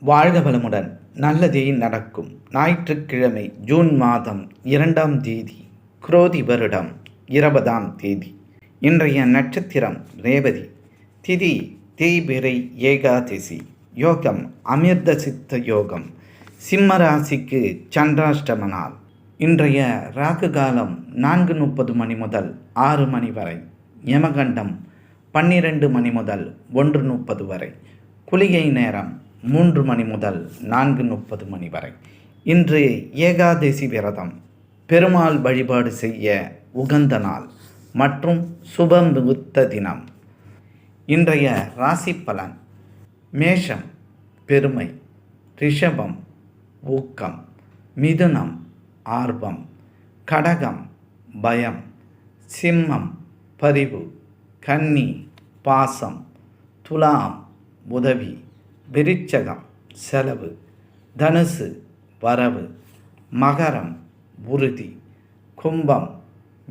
வாழ்க வளமுடன். நல்லதே நடக்கும். ஞாயிற்றுக்கிழமை ஜூன் மாதம் இரண்டாம் தேதி குரோதி வருடம் இருபதாம் தேதி. இன்றைய நட்சத்திரம் ரேவதி. திதி தேய்பிரை ஏகாதசி. யோகம் அமிர்த சித்த யோகம். சிம்ம ராசிக்கு சந்திராஷ்டம நாள். இன்றைய ராகு காலம் நான்கு முப்பது மணி முதல் ஆறு மணி வரை. யமகண்டம் பன்னிரண்டு மணி முதல் ஒன்று முப்பது வரை. குளிகை நேரம் மூன்று மணி முதல் நான்கு முப்பது மணி வரை. இன்று ஏகாதசி விரதம். பெருமாள் வழிபாடு செய்ய உகந்த நாள் மற்றும் சுப முகூர்த்த தினம். இன்றைய ராசி பலன். மேஷம் பெருமை ரிஷபம் ஊக்கம் மிதுனம் ஆர்வம் கடகம் பயம் சிம்மம் பரிவு கன்னி பாசம் துலாம் உதவி. விருச்சகம் செலவு தனுசு வரவு மகரம் உறுதி கும்பம்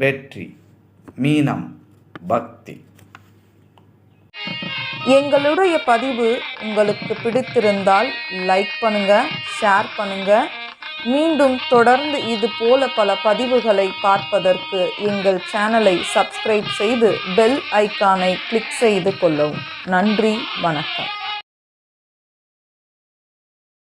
வெற்றி மீனம் பக்தி. எங்களுடைய பதிவு உங்களுக்கு பிடித்திருந்தால் லைக் பண்ணுங்க ஷேர் பண்ணுங்க. மீண்டும் தொடர்ந்து இது போல பல பதிவுகளை பார்ப்பதற்கு எங்கள் சேனலை சப்ஸ்கிரைப் செய்து பெல் ஐக்கானை கிளிக் செய்து கொள்ளவும். நன்றி வணக்கம்.